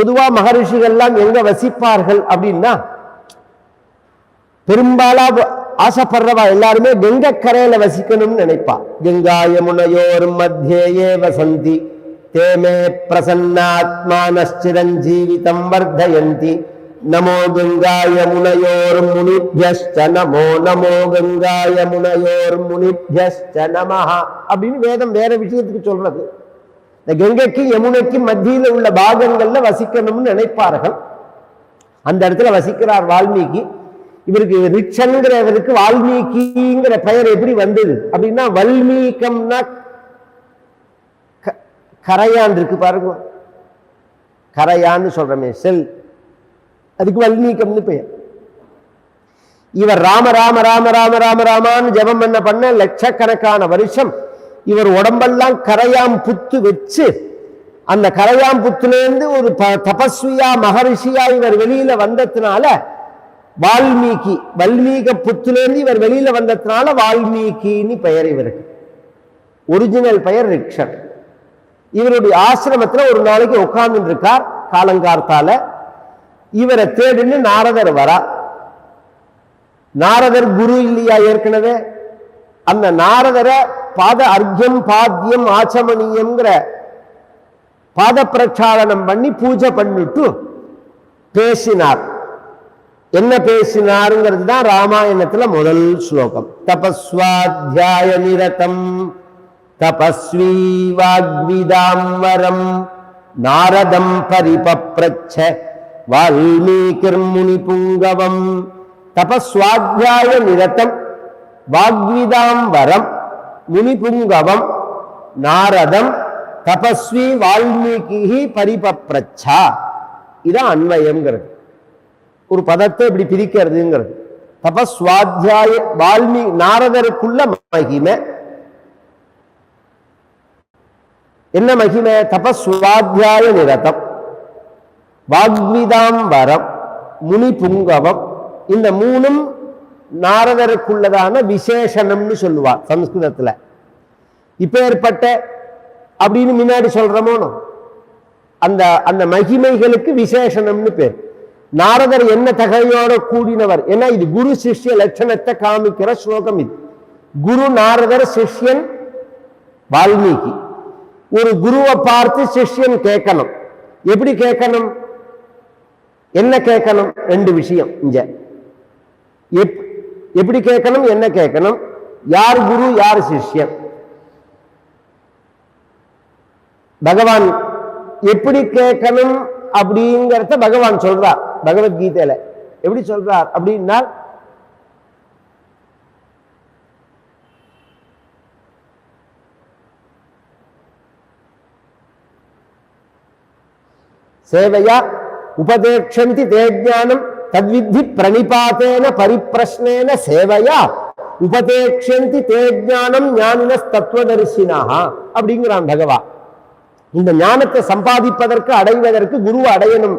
பொதுவா மகரிஷிகள்லாம் எங்க வசிப்பார்கள் அப்படின்னா பெரும்பாலா ஆசைப்படுறவா எல்லாருமே கங்கக்கரையில வசிக்கணும்னு நினைப்பா. கங்கா யமுனையோர் மத்தியே வசந்தி தேமே பிரசன்னாத்மானச்சிரஞ்சீவிதம் வர்தயந்தி. நமோ கங்காய முனையோர் முனிபியஸ்ச நமோ நமோ கங்காய முனையோர் முனிபியஸ்ச நமஹா. அப்படின்னு வேதம் வேற விஷயத்துக்கு சொல்றது. இந்த கங்கைக்கு யமுனைக்கு மத்தியில உள்ள பாகங்கள்ல வசிக்கணும்னு நினைப்பார்கள். அந்த இடத்துல வசிக்கிறார் வால்மீகி. இவருக்கு ரிச்சன்கிறவருக்கு வால்மீகிங்கிற பெயர் எப்படி வந்தது? அப்படின்னா வல்மீகம்னா கரையான் இருக்கு பாருங்க. கரையான்னு சொல்றமே செல். அதுக்கு வல்மீகம்னு பெயர். இவர் ராம ராம ராம ராம ராம ராமான்னு ஜெபம் பண்ண பண்ண லட்சக்கணக்கான வருஷம் இவர் உடம்பெல்லாம் கரையாம் புத்து வச்சு அந்த கரையாம் புத்துலேருந்து ஒரு ப- தபஸ்வியா மகரிஷியா இவர் வெளியில வந்ததுனால வால்மீகி வல்மீக புத்துலேருந்து இவர் வெளியில வந்ததுனால வால்மீகின்னு பெயர் இவருக்கு. ஒரிஜினல் பெயர் ரிக்ஷன் இவருடைய ஆசிரமத்தில் ஒரு நாளைக்கு உட்கார்ந்து இருக்கார் காலங்கார்த்தால. இவரை தேடின்னு நாரதர் வரா. நாரதர் குரு இல்லையா ஏற்கனவே? அந்த நாரதரை பாத அர்க்கியம் பாத்தியம் ஆச்சமணியம்ங்கிற பாத பிரச்சாரணம் பண்ணி பூஜை பண்ணிட்டு பேசினார். என்ன பேசினாருங்கிறது தான் ராமாயணத்துல முதல் ஸ்லோகம். தபஸ்வாத்தியாய நிரதம் தபஸ்வி வாக்விதாம்பரம் நாரதம் பரிபப்ரச்ச வால்மீகிர் முனி புங்கவம் தபஸ்வாத்தியாய நிரதம் வாக்விதாம்பரம் முனிபுங்கவம் நாரதம் தபஸ்வி வால்மீகி பரிபப்ரச்சா. இதான் அன்வயம்ங்கிறது. ஒரு பதத்தை இப்படி பிரிக்கிறதுங்கிறது. தபஸ்வாத்தியாய வால்மீ நாரதருக்குள்ள மகிமை. என்ன மகிமை? தபஸ்வாத்தியாய நிரதம். வாக்விதாம்பரம் முனி புங்கவம் இந்த மூணும் நாரதருக்குள்ளதான விசேஷணம்னு சொல்லுவார் சம்ஸ்கிருதத்தில். இப்போ ஏற்பட்ட அப்படின்னு முன்னாடி சொல்றோமோனோ அந்த அந்த மகிமைகளுக்கு விசேஷணம்னு பேர். நாரதர் என்ன தகையோட கூடினவர்? ஏன்னா இது குரு சிஷ்ய லட்சணத்தை காமிக்கிற ஸ்லோகம் இது. குரு நாரதர் சிஷ்யன் வால்மீகி. ஒரு குருவை பார்த்து சிஷ்யன் கேட்கணும். எப்படி கேட்கணும்? என்ன கேட்கணும்? ரெண்டு விஷயம் இங்க. எப்- எப்படி கேட்கணும் என்ன கேட்கணும்? யார் குரு யார் சிஷ்யன்? பகவான் எப்படி கேட்கணும் அப்படிங்கிறத பகவான் சொல்றார் பகவத்கீதையில. எப்படி சொல்றார் அப்படின்னா சேவையா உபதேஷந்தி தேஜானம் தத்வித்தி பிரணிபாத்தேன பரிப்பிரஷ்னேன சேவையா உபதேட்சந்தி தே ஞானம் ஞானின தத்துவதரிசினாக அப்படிங்கிறான் பகவான் இந்த ஞானத்தை சம்பாதிப்பதற்கு அடைவதற்கு குரு அடையணும்.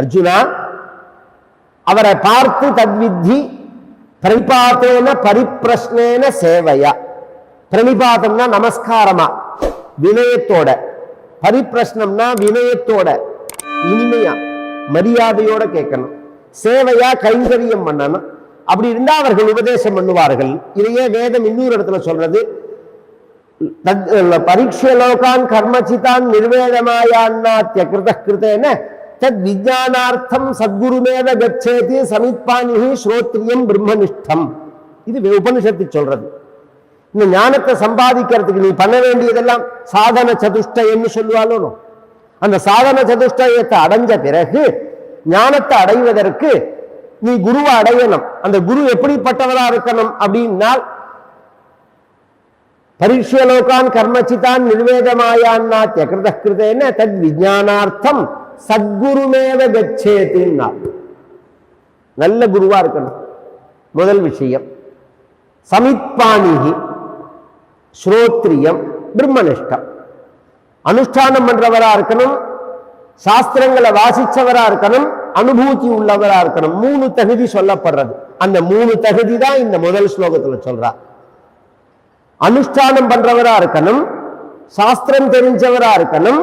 அர்ஜுனா அவரை பார்த்து தத்வித்தி பிரணிபாத்தேன பரிப்பிரஷ்னேன சேவையா. பிரணிபாதம்னா நமஸ்காரமா வினயத்தோட. பரிப்பிரஷ்னம்னா வினயத்தோட இனிமையா மரியாதையோட கேட்கணும். சேவையா கைங்கரியம் பண்ணணும். அப்படி இருந்தா அவர்கள் உபதேசம் பண்ணுவார்கள். இதையே வேதம் இன்னொரு இடத்துல சொல்றது. தத் பரீட்சலோகான் கர்மச்சிதான் நிர்வேதமாயான்னாத்திய கிருத கிருத்தேன தத் விஜயானார்த்தம் சத்குருமேவ கச்சேதி சமித்பானிஹி ஸ்ரோத்ரியம் பிரம்மனிஷ்டம். இது உபனிஷத்து சொல்றது. இந்த ஞானத்தை சம்பாதிக்கிறதுக்கு நீ பண்ண வேண்டியதெல்லாம் சாதன சதுஷ்டயம்னு சொல்லுவாளோ அந்த சாதன சதுஷ்டயத்தை அடைஞ்ச பிறகு ஞானத்தை அடைவதற்கு நீ குருவை அடையணும். அந்த குரு எப்படிப்பட்டவரா இருக்கணும் அப்படின்னால் பரீட்சலோகான் கர்மச்சிதான் நிர்வேதமாயான்னா கிருத கிருதேன தத் விஜயானார்த்தம் சத்குருமேவ கச்சேத்தின்னா. நல்ல குருவா இருக்கணும். முதல் விஷயம். சமித்பாணிகி ஸ்ரோத்ரியம் பிரம்மனிஷ்டம். அனுஷ்டானம் பண்றவரா இருக்கணும். சாஸ்திரங்களை வாசிச்சவரா இருக்கணும் அனுபூதி உள்ளவரா இருக்கணும். மூணு தகுதி சொல்லப்படுறது. அந்த மூணு தகுதி தான் இந்த முதல் ஸ்லோகத்துல சொல்றா. அனுஷ்டானம் பண்றவரா இருக்கணும் சாஸ்திரம் தெரிஞ்சவரா இருக்கணும்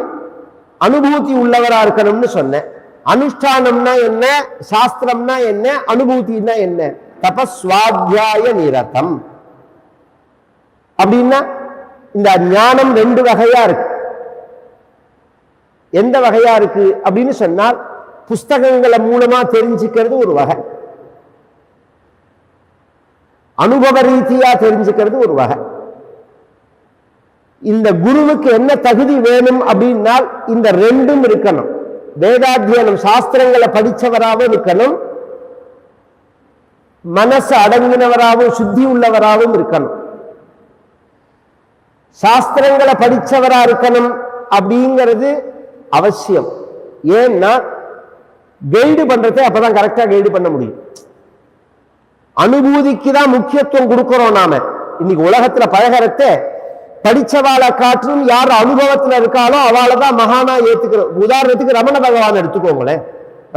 அனுபூதி உள்ளவரா இருக்கணும்னு சொன்னேன். அனுஷ்டானம்னா என்ன சாஸ்திரம்னா என்ன அனுபூதினா என்ன? தபஸ்வாத்தியாய நிரதம். அப்படின்னா இந்த ஞானம் ரெண்டு வகையா இருக்கு. எந்த வகையா இருக்கு அப்படின்னு சொன்னால் புஸ்தகங்களை மூலமா தெரிஞ்சுக்கிறது ஒரு வகை. அனுபவ ரீதியா தெரிஞ்சுக்கிறது ஒரு வகை. இந்த குருவுக்கு என்ன தகுதி வேணும் அப்படின்னால் இந்த ரெண்டும் இருக்கணும். வேதாத்தியனம் சாஸ்திரங்களை படித்தவராகவும் இருக்கணும். மனசு அடங்கினவராகவும் சுத்தி உள்ளவராகவும் இருக்கணும். சாஸ்திரங்களை படிச்சவரா இருக்கணும் அப்படிங்கிறது அவசியம். ஏன்னா கைடு பண்றதை அப்பதான் கரெக்டா கைடு பண்ண முடியும். அனுபூதிக்கு தான் முக்கியத்துவம் கொடுக்கிறோம் நாம. இன்னைக்கு உலகத்துல பழகிறத படிச்சவாளை காற்றும் யார் அனுபவத்துல இருக்காளோ அவளை தான் மகானா ஏத்துக்கிறோம் உதாரணத்துக்கு ரமண பகவான் எடுத்துக்கோங்களேன்.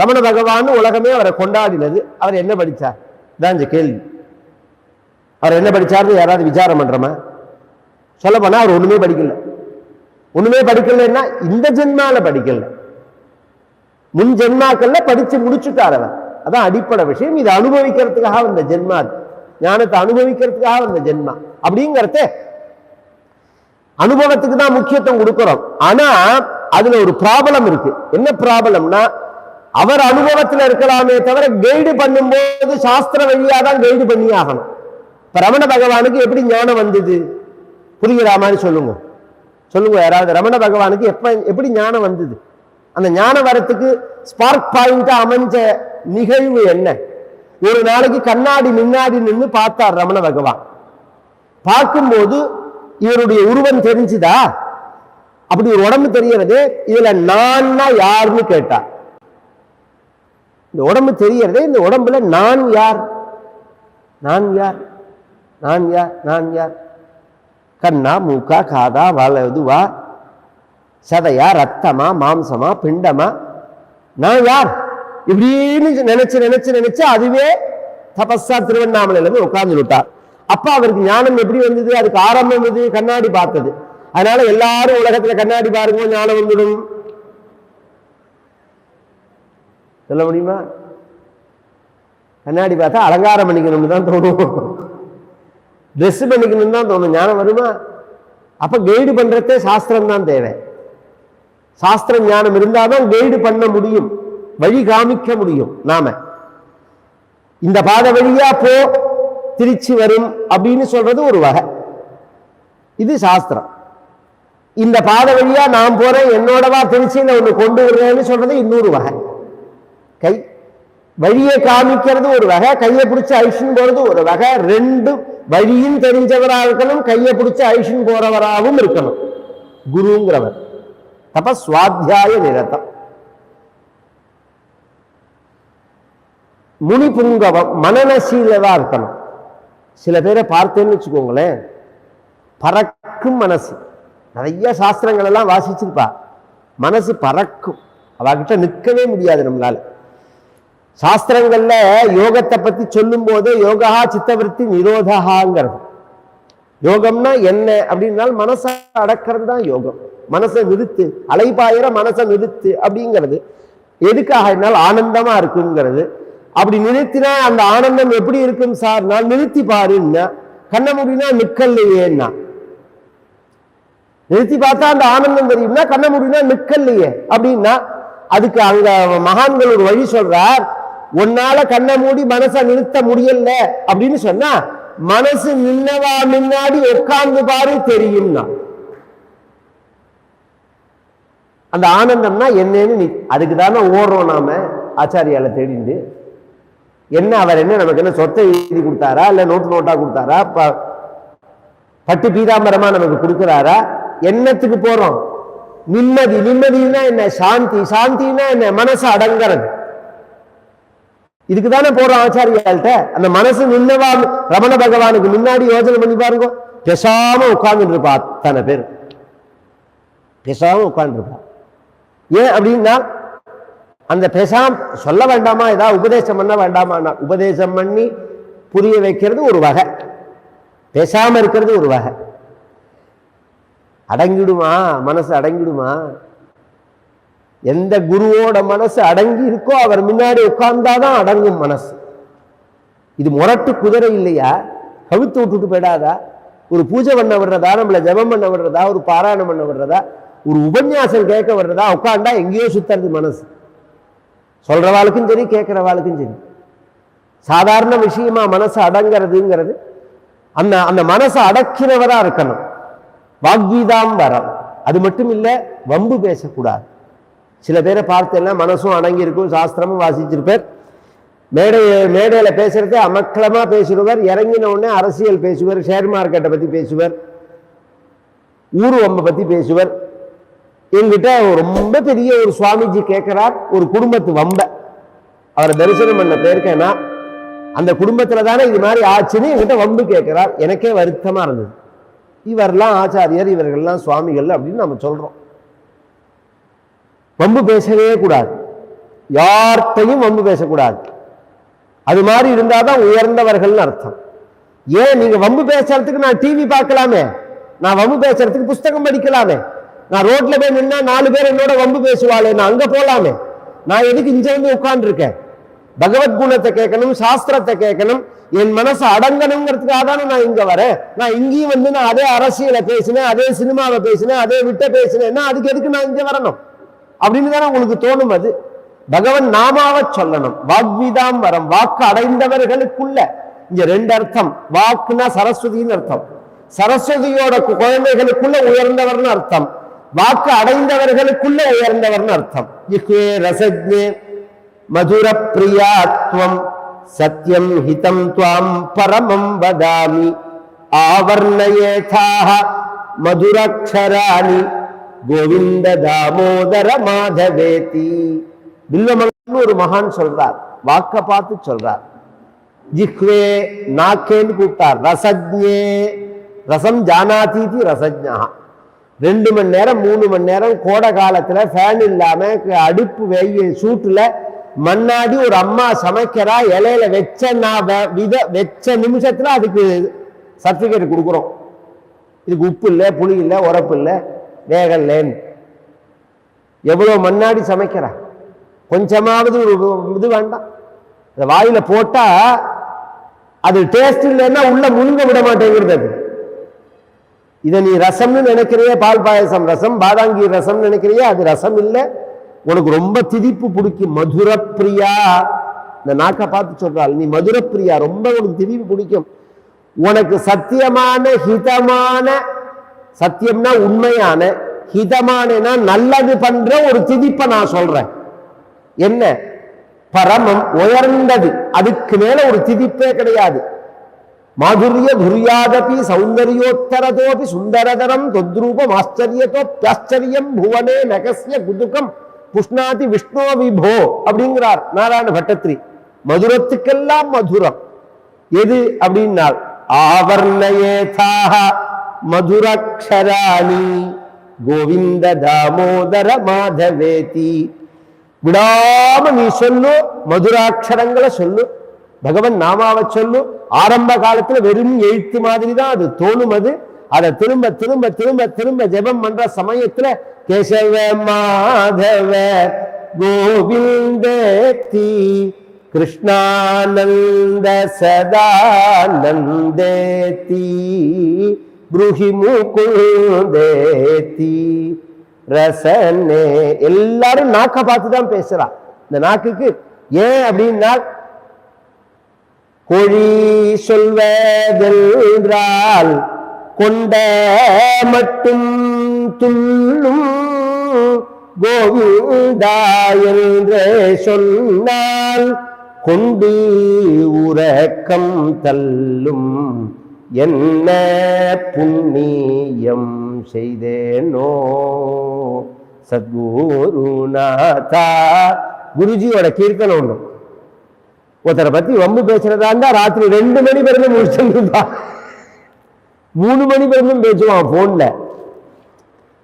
ரமண பகவான் உலகமே அவரை கொண்டாடினது. அவர் என்ன படிச்சார்? தான் கேள்வி. அவர் என்ன படிச்சார்னு யாராவது விசாரம் பண்றோமா? சொல்ல போனா அவர் ஒண்ணுமே படிக்கல. ஒண்ணுமே படிக்கலன்னா இந்த ஜென்மால படிக்கல. முன் ஜென்மாக்கள்ல படிச்சு முடிச்சுட்டாரவன் அவர். அதான் அடிப்படை விஷயம். இதை அனுபவிக்கிறதுக்காக வந்த ஜென்மா ஞானத்தை அனுபவிக்கிறதுக்காக வந்த ஜென்மா. அப்படிங்கறத அனுபவத்துக்கு தான் முக்கியத்துவம் கொடுக்கிறோம். ஆனா அதுல ஒரு ப்ராப்ளம் இருக்கு. என்ன ப்ராப்ளம்னா அவர் அனுபவத்துல இருக்கலாமே தவிர கைடு பண்ணும்போது சாஸ்திர வழியா தான் கைடு பண்ணி ஆகணும். ரமண பகவானுக்கு எப்படி ஞானம் வந்தது? புரிகிற மாதிரி சொல்லுங்க. சொல்லுங்க யாராவது ரமண பகவானுக்கு எப்ப எப்படி ஞானம் வந்தது? அந்த ஞானம் வரத்துக்கு ஸ்பார்க் பாயிண்டா அமைஞ்ச நிகழ்வு என்ன? ஒரு நாளைக்கு கண்ணாடி முன்னாடி நின்று பார்த்தார் ரமண பகவான். பார்க்கும்போது இவருடைய உருவம் தெரிஞ்சுதா? அப்படி ஒரு உடம்பு தெரியறது இதுல நான்னா யாருன்னு கேட்டா. இந்த உடம்பு தெரியறதே இந்த உடம்புல நான் யார்? நான் யார்? நான் யார்? நான் யார்? கண்ணா மூக்கா காதா வாழ இதுவா சதையா ரத்தமா மாம்சமா பிண்டமா? நான் யார்? இப்படின்னு நினைச்சு நினைச்சு நினைச்சு அதுவே தபஸா திருவண்ணாமலையில இருந்து உட்கார்ந்து விட்டார் அப்ப அவருக்கு ஞானம் எப்படி வந்தது? அதுக்கு ஆரம்பம் இது கண்ணாடி பார்த்தது. அதனால எல்லாரும் உலகத்துல கண்ணாடி பாருங்க ஞானம் வந்துடும். சொல்ல முடியுமா? கண்ணாடி பார்த்தா அலங்காரம் பண்ணிக்கணும்னு தான் தோணும். ட்ரெஸ் பண்ணிக்கணும்னு தான் தோணும். ஞானம் வருமா? அப்போ கைடு பண்ணுறதே சாஸ்திரம் தான் தேவை. சாஸ்திரம் ஞானம் இருந்தால் தான் கைடு பண்ண முடியும். வழி காமிக்க முடியும் நாம. இந்த பாதை வழியா போ திருச்சி வரும் அப்படின்னு சொல்றது ஒரு வகை. இது சாஸ்திரம். இந்த பாதை வழியா நான் போறேன் என்னோடவா திருச்சியில ஒன்று கொண்டு வருவேன்னு சொல்றது இன்னொரு வகை. கை வழியை காமிக்கிறது ஒரு வகை கையை பிடிச்சி ஐஷன் போறது ஒரு வகை. ரெண்டு வழியும் தெரிஞ்சவரா இருக்கணும் கையை பிடிச்சி ஐஷன் போறவராகவும் இருக்கணும். குருங்கிறவர். தப சுவாத்தியாய நிரதம். முனி புங்கவம் மனநசீலதா இருக்கணும். சில பேரை பார்த்தேன்னு வச்சுக்கோங்களேன் பறக்கும் மனசு. நிறைய சாஸ்திரங்கள் எல்லாம் வாசிச்சிருப்பா. மனசு பறக்கும். அவகிட்ட நிற்கவே முடியாது நம்மளால. சாஸ்திரங்கள்ல யோகத்தை பத்தி சொல்லும் போது யோகா சித்தவருத்தி நிரோதகாங்கிறது. யோகம்னா என்ன அப்படின்னால் மனசை அடக்கிறது தான் யோகம். மனசை நிறுத்து அலைபாயிர மனசை நிறுத்து அப்படிங்கிறது. எதுக்காக என்னால் ஆனந்தமா இருக்குங்கிறது. அப்படி நிறுத்தினா அந்த ஆனந்தம் எப்படி இருக்கும் சார்? நான் நிறுத்தி பாருன்னா கண்ண முடினா நிக்கல்லையேன்னா நிறுத்தி பார்த்தா அந்த ஆனந்தம் தெரியும்னா கண்ண முடினா நிக்கல்லையே அப்படின்னா அதுக்கு அங்க மகான்கள் ஒரு வழி சொல்றார். உன்னால கண்ணை மூடி மனசை நிறுத்த முடியல அப்படின்னு சொன்னா மனசு நின்னவா முன்னாடி உட்கார்ந்து பாரு தெரியும்னா. அந்த ஆனந்தம்னா என்னன்னு நீ அதுக்கு தானே ஓடுறோம் நாம ஆச்சாரியால தேடிண்டு. என்ன அவர் என்ன நமக்கு என்ன சொத்தை எழுதி கொடுத்தாரா இல்ல நோட்டு நோட்டா கொடுத்தாரா பட்டு பீதாம்பரமா நமக்கு கொடுக்குறாரா என்னத்துக்கு போறோம்? நிம்மதி. நிம்மதினா என்ன? சாந்தி. சாந்தினா என்ன? மனசு அடங்கிறது. இதுக்கு தானே போறோம் ஆச்சாரியாள்கிட்ட அந்த மனசு நின்னவா ரமண பகவானுக்கு முன்னாடி யோசனை பண்ணி பாருங்க. பேசாம உட்கார்ந்துட்டு இருப்பா அத்தனை பேர் பேசாம உட்கார்ந்துருப்பா ஏன் அப்படின்னா அந்த பேசாம சொல்ல வேண்டாமா? ஏதாவது உபதேசம் பண்ண வேண்டாமா உபதேசம் பண்ணி புரிய வைக்கிறது ஒரு வகை. பேசாம இருக்கிறது ஒரு வகை. அடங்கிடுமா? மனசு அடங்கிடுமா? எந்த குருவோட மனசு அடங்கி இருக்கோ அவர் முன்னாடி உட்கார்ந்தாதான் அடங்கும் மனசு. இது முரட்டு குதிரை இல்லையா? கவித்து விட்டுட்டு போயிடாதா? ஒரு பூஜை பண்ண விடுறதா? நம்மளை ஜெபம் பண்ண விடுறதா? ஒரு பாராயணம் பண்ண விடுறதா? ஒரு உபன்யாசம் கேட்க விடுறதா? உட்காண்டா எங்கேயோ சுத்துறது மனசு. சொல்றவாளுக்கும் சரி கேட்கிறவாளுக்கும் சரி. சாதாரண விஷயமா மனசு அடங்கிறதுங்கிறது அந்த அந்த மனசை அடக்கிறவரா இருக்கணும். வாக்வீதாம் வரம். அது மட்டும் இல்லை வம்பு பேசக்கூடாது. சில பேரை பார்த்தேன்னா மனசும் அடங்கியிருக்கும் சாஸ்திரமும் வாசிச்சிருப்பார். மேடை மேடையில் பேசுகிறதே அமக்கலமாக பேசுவார் இறங்கின உடனே அரசியல் பேசுவர் ஷேர் மார்க்கெட்டை பற்றி பேசுவர். ஊர் வம்பை பற்றி பேசுவர். என்கிட்ட ரொம்ப பெரிய ஒரு சுவாமிஜி கேட்குறார் ஒரு குடும்பத்து வம்பை. அவரை தரிசனம் பண்ண போயிருக்கேன்னா அந்த குடும்பத்தில் தானே இது மாதிரி ஆச்சுன்னு என்கிட்ட வம்பு கேட்குறார். எனக்கே வருத்தமாக இருந்தது. இவரெல்லாம் ஆச்சாரியர் இவர்கள்லாம் சுவாமிகள் அப்படின்னு நம்ம சொல்கிறோம் வம்பு பேசவே கூடாது. யார்த்தையும் வம்பு பேசக்கூடாது. அது மாதிரி இருந்தால் தான் உயர்ந்தவர்கள்னு அர்த்தம். ஏன் நீங்கள் வம்பு பேசுறதுக்கு நான் டிவி பார்க்கலாமே? நான் வம்பு பேசுறதுக்கு புஸ்தகம் படிக்கலாமே? நான் ரோட்ல போய் நின்னா நாலு பேர் என்னோட வம்பு பேசுவாளே நான் அங்கே போகலாமே நான் எதுக்கு இங்க வந்து உட்காந்துருக்கேன் பகவத்குணத்தை கேட்கணும் சாஸ்திரத்தை கேட்கணும் என் மனசு அடங்கணுங்கிறதுக்காக தானே நான் இங்கே வரேன். நான் இங்கேயும் வந்து நான் அதே அரசியலை பேசினேன் அதே சினிமாவை பேசினேன் அதே விட்ட பேசினேன்னா அதுக்கு எதுக்கு நான் இங்கே வரணும்? அப்படின்னு தானே உங்களுக்கு தோணும் அது? பகவன் நாமாவ சொல்லணும். வாக்விதாம் வரம். வாக்கு அடைந்தவர்களுக்குள்ள. இங்க ரெண்டு அர்த்தம். வாக்குனா சரஸ்வதினு அர்த்தம். சரஸ்வதியோட குழந்தைகளுக்குள்ள உயர்ந்தவர்னு அர்த்தம். வாக்கு அடைந்தவர்களுக்குள்ள உயர்ந்தவர்னு அர்த்தம். இஹே ரசஜே மதுர பிரியாத்வம் சத்யம் ஹிதம் துவாம் பரமம் வதாமி. ஆவர்ணயேதாக மதுரக்ஷராணி. கோவிந்த தாமோதர மாதவேதி பில்லமங்கன்னு ஒரு மகான் சொல்றார். வாக்க பார்த்து சொல்றார். ஜிஹ்வே நாக்கேன்னு கூப்பிட்டார். ரசஜ்ஞே. ரசம் ஜானாதீதி ரசஜா ரெண்டு மணி நேரம் மூணு மணி நேரம் கோடை காலத்துல ஃபேன் இல்லாம அடுப்பு வெய்ய சூட்டுல மண்ணாடி ஒரு அம்மா சமைக்கிறா இலையில வச்ச நான் வித வெச்ச நிமிஷத்துல அதுக்கு சர்டிபிகேட் கொடுக்குறோம். இதுக்கு உப்பு இல்லை புளி இல்லை உரப்பு இல்லை. வேகலேன் எவ்வளோ மண்ணாடி சமைக்கிறா? கொஞ்சமாவது ஒரு இது வேண்டாம். இந்த வாயில போட்டா அது டேஸ்ட் இல்லைன்னா உள்ள முழுங்க விட மாட்டேங்கிறது அது. இதை நீ ரசம்னு நினைக்கிறியே பால் பாயசம் ரசம் பாதாங்கி ரசம் நினைக்கிறியே அது ரசம் இல்லை. உனக்கு ரொம்ப திதிப்பு பிடிக்கும். மதுர பிரியா இந்த நாக்கை பார்த்து சொல்றாள் நீ மதுரப்பிரியா ரொம்ப உனக்கு திதிப்பு பிடிக்கும். உனக்கு சத்தியமான ஹிதமான சத்தியம்னா உண்மையான ஹிதமானனா நல்லது பண்ற ஒரு திதிப்பை நான் சொல்றேன். என்ன? பரமம் உயர்ந்தது. அதுக்கு மேல ஒரு திதிப்பே கிடையாது. மாதுரிய துரியாதபி சௌந்தரியோத்தரதோபி சுந்தரதரம் தொத்ரூபம் ஆச்சரியத்தோப்பியாச்சரியம் புவனே நகசிய குதுகம் புஷ்ணாதி விஷ்ணோ விபோ அப்படிங்கிறார் நாராயண பட்டத்ரி மதுரத்துக்கெல்லாம் மதுரம். எது அப்படின்னால் ஆவர்ணயேதாக மதுரக்ஷராணி கோவிந்த தாமோதர மாதவேதி விடாம நீ சொல்லு மதுராட்சரங்களை சொல்லு பகவன் நாமாவை சொல்லு. ஆரம்ப காலத்துல வெறும் எழுத்து மாதிரி தான் அது தோணும் அது. அதை திரும்ப திரும்ப திரும்ப திரும்ப ஜெபம் பண்ற சமயத்துல கேசவ மாதவ கோவிந்தேத்தி கிருஷ்ணானந்த சதானந்தேத்தி. ப்ரூஹி முகுந்தேத்தி ரசனே. எல்லாரும் நாக்க பார்த்து தான் பேசுறா. இந்த நாக்குக்கு ஏன் அப்படின்னா கொழி சொல்வதென்றால் கொண்ட மட்டும் துள்ளும் கோவிந்தா என்று சொன்னால் கொண்டு உறக்கம் தள்ளும். என்ன புண்ணியம் செய்தேனோ? சத்குருநாதா குருஜியோட கீர்த்தனம் ஒன்று ஒருத்தரை பத்தி வம்பு பேசுறதா இருந்தால் ராத்திரி ரெண்டு மணி பிறந்து முடிச்சிருந்தா. மூணு மணி பிறந்தும் பேசுவான் போன்ல.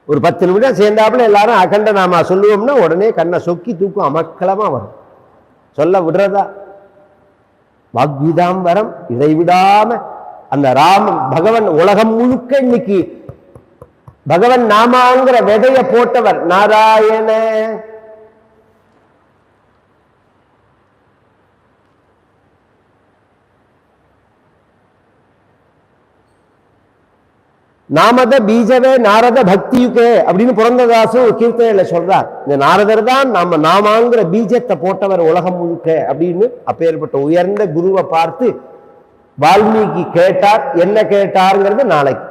ஒரு பத்து நிமிடம் சேர்ந்தாப்புல எல்லாரும் அகண்ட நாமா சொல்லுவோம்னா உடனே கண்ணை சொக்கி தூக்கும் அமக்களமா வரும். சொல்ல விடுறதா? வாக்விதாம் வரம் இடைவிடாம அந்த ராம பகவன் உலகம் முழுக்க இன்னைக்கு பகவன் நாமாங்கிற விதைய போட்டவர். நாராயண. நாமத பீஜவே நாரத பக்தியுக்கே அப்படின்னு புரந்ததாசு கீர்த்தனையில சொல்றார். இந்த நாரதர் தான் நாம நாமாங்கிற பீஜத்தை போட்டவர் உலகம் முழுக்க அப்படின்னு அப்பேற்பட்ட உயர்ந்த குருவை பார்த்து வால்மீகி கேட்டார் என்ன கேட்டாருங்கிறது நாளைக்கு.